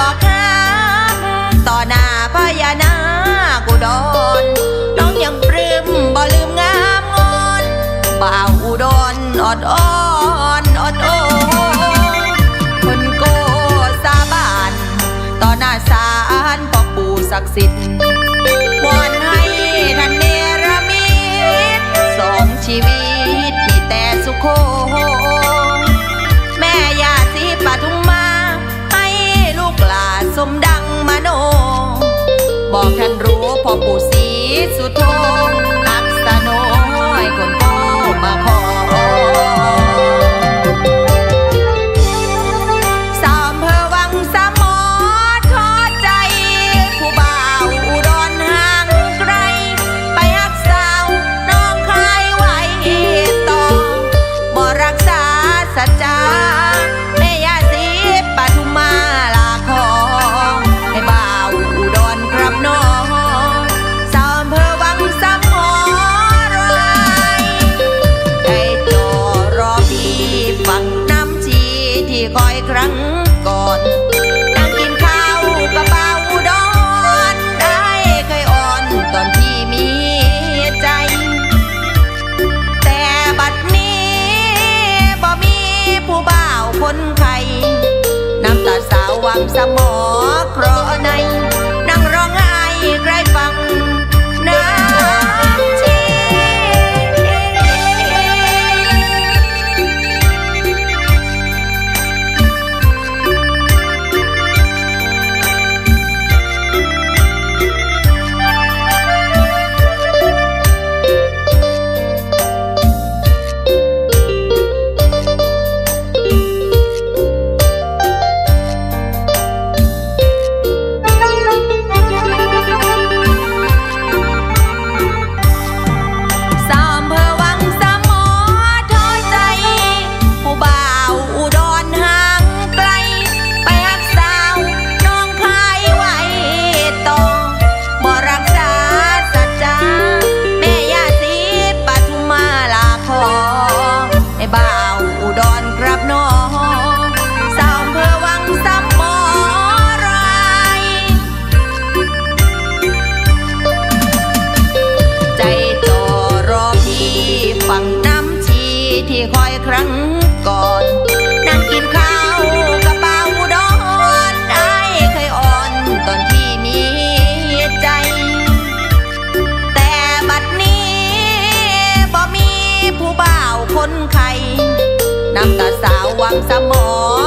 บอกครัต่อหน้าพญานาคอุดอนน้องยังปลื้มบ่ลืมงามงอนบ่าวอุดอนอดอ้อนอดโอคนโกสาบานต่อหน้าศาลพ่อปู่ศักดิ์สิทธิ์วอนให้ท่านเนรมิตสองชีวิตมีแต่สุขโค อกท่านรู้พอปู่ศรีสุทง ครั้งก่อน นั่งกินข้าวกระเป๋าดอได้เคยอ่อนตอนที่มีใจ แต่บัดนี้บ่มีผู้บ่าวคนใครนำตาสาววังสมอง